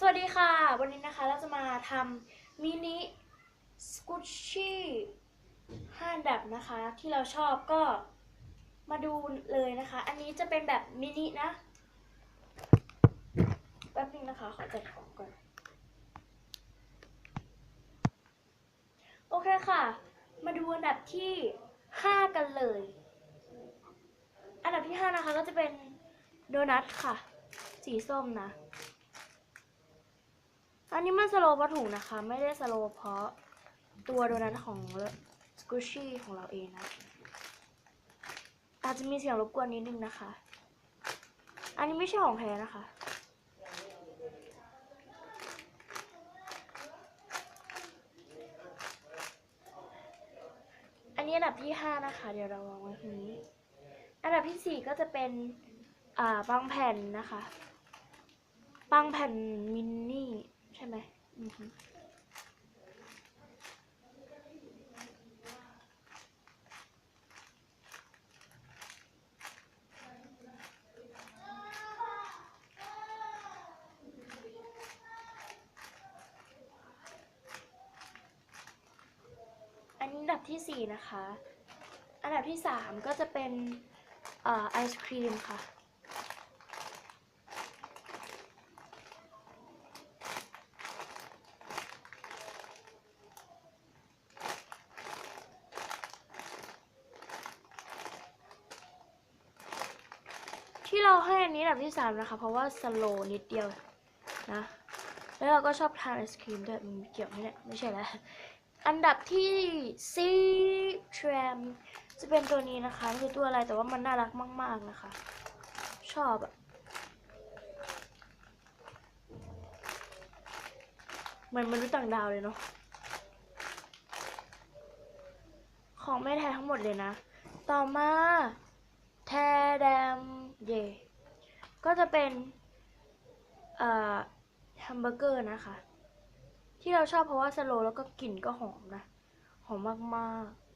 สวัสดีค่ะ วันนี้นะคะเราจะมาทำมินิสกูชี่ห้าดับนะคะ ที่เราชอบก็มาดูเลยนะคะ อันนี้จะเป็นแบบมินินะ แป๊บนึงนะคะ ขอจัดของก่อน โอเคค่ะ มาดูอันดับที่5กันเลย อันดับที่5นะคะก็จะเป็นโดนัทค่ะ สีส้มนะ นนี้มันสโลว์เพราะถุงนะคะ ไม่ได้สโลว์เพราะตัวโดนัทของสกูชี่ของเราเองนะ อาจจะมีเสียงรบกวนนิดนึงนะคะ อันนี้ไม่ใช่ของแท้นะคะอันนี้อันดับที่ห้านะคะ เดี๋ยวเราวางไว้ตรงนี้ อันดับที่สี่ก็จะเป็นอ่าบางแผ่นนะคะบางแผ่นมินนี่ ใช่ไหมอือฮึอันนี้อันดับที่สี่นะคะ อันดับที่สามก็จะเป็นไอศครีมค่ะ ที่เราให้อันนี้อันดับที่สามนะคะ เพราะว่าสโลนิดเดียวนะ แล้วเราก็ชอบทานไอศครีมด้วยมันเกี่ยวไหมเนี่ยไม่ใช่แล้วอันดับที่สี่ทรมจะเป็นตัวนี้นะคะไม่คือตัวอะไรแต่ว่ามันน่ารักมาก ๆนะคะ ชอบอะเหมือนมนุษย์ต่างดาวเลยเนาะของไม่แท้ทั้งหมดเลยนะ ต่อมา แทแดมเย่ก็จะเป็นแฮมเบอร์เกอร์นะคะ ที่เราชอบเพราะว่าสโลแล้วก็กลิ่นก็หอมนะ หอมมาก ๆ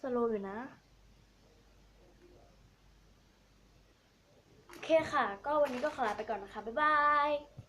สโลว์อยู่นะ โอ เคค่ะ ก็วันนี้ก็ขอลาไปก่อนนะคะ บ๊ายบาย